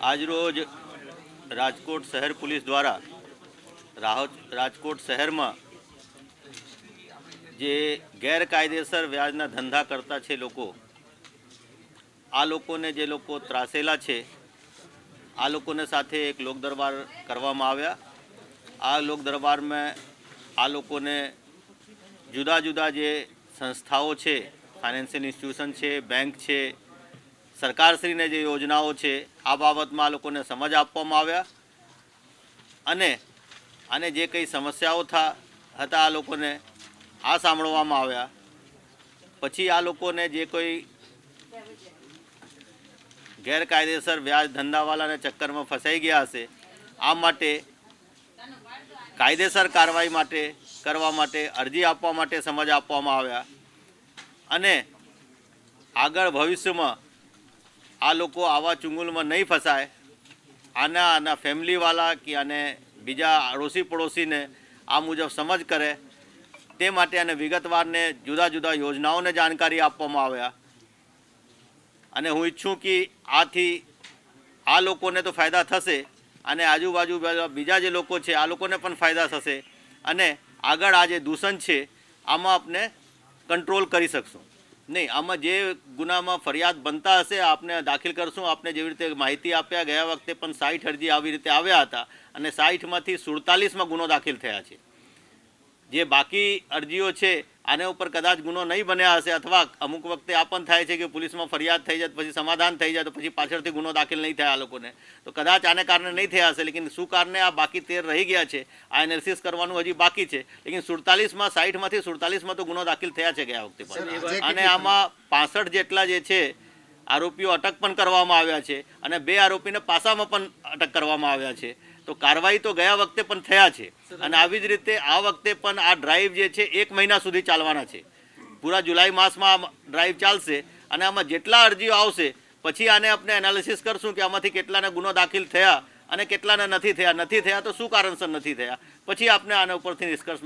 આજરોજ રાજકોટ શહેર પોલીસ દ્વારા રાજકોટ શહેરમાં જે ગેરકાયદેસર વ્યાજના ધંધા કરતા છે લોકો, આ લોકોને જે લોકો ત્રાસેલા છે, આ લોકોને સાથે એક લોક દરબાર કરવામાં આવ્યા. આ લોક દરબારમાં આ લોકોને જુદા જુદા જે સંસ્થાઓ છે, ફાઇનાન્શિયલ ઇન્સ્ટિટ્યુશન છે, બેંક છે સરકારશ્રીને જે યોજનાઓ છે, આ બાબતમાં લોકોને સમજ આપવામાં આવ્યા. અને અને જે કંઈ સમસ્યાઓ થા, હતા આ લોકોને આ સાંભળવામાં આવ્યા. પછી આ લોકોને જે કોઈ ગેરકાયદેસર વ્યાજ ધંધાવાળાને ચક્કરમાં ફસાઈ ગયા હશે, આ માટે કાયદેસર કાર્યવાહી માટે, કરવા માટે અરજી આપવા માટે સમજ આપવામાં આવ્યા. અને આગળ ભવિષ્યમાં આ લોકો આવા ચુંગલમાં નહીં ફસાય. આના આના ફેમિલીવાળા કે આને બીજા અડોશી પડોશીને આ મુજબ સમજ કરે. તે માટે અને વિગતવારને જુદા જુદા યોજનાઓને જાણકારી આપવામાં આવ્યા. અને હું ઈચ્છું કે આથી આ લોકોને તો ફાયદા થશે અને આજુબાજુ બીજા જે લોકો છે આ લોકોને પણ ફાયદા થશે. અને આગળ આ જે દૂષણ છે, આમાં આપણે કંટ્રોલ કરી શકશું. નહીં, આમાં જે ગુનામાં ફરિયાદ બનતા હશે, આપને દાખલ કરશું. આપને જેવી રીતે માહિતી આપ્યા ગયા વખતે પણ સાઠ અરજી આવી રીતે આવ્યા હતા અને સાઠમાંથી સુડતાલીસમાં ગુનો દાખલ થયા છે. જે બાકી અરજીઓ છે આના ઉપર કદાચ ગુનો નહીં બન્યા હશે અથવા અમુક વખતે આ પણ થાય છે કે પોલીસમાં ફરિયાદ થઈ જાય પછી સમાધાન થઈ જાય તો પછી પાછળથી ગુનો દાખલ નહીં થાય આ લોકોને. તો કદાચ આને કારણે નહીં થયા હશે લેકિન શું કારણે આ બાકી તેર રહી ગયા છે? આ એનાલિસિસ કરવાનું હજી બાકી છે. લેકિન સુડતાલીસમાં સાઠમાંથી સુડતાલીસમાં તો ગુનો દાખલ થયા છે ગયા વખતે પણ. અને આમાં પાસઠ જેટલા જે છે આરોપીઓ અટક પણ કરવામાં આવ્યા છે અને બે આરોપીને પાસામાં પણ અટક કરવામાં આવ્યા છે. તો કાર્યવાહી તો ગયા વખતે પણ થયા છે. અને આવી જ રીતે આ વખતે પણ આ ડ્રાઈવ જે છે એક મહિના સુધી ચાલવાના છે. પૂરા જુલાઈ માસમાં આ ડ્રાઈવ ચાલશે અને આમાં જેટલા અરજીઓ આવશે પછી આને આપણે એનાલિસિસ કરશું કે આમાંથી કેટલાને ગુનો દાખલ થયા અને કેટલાને નથી થયા. નથી થયા તો શું કારણસર નથી થયા? પછી આપણે આના ઉપરથી નિષ્કર્ષમાં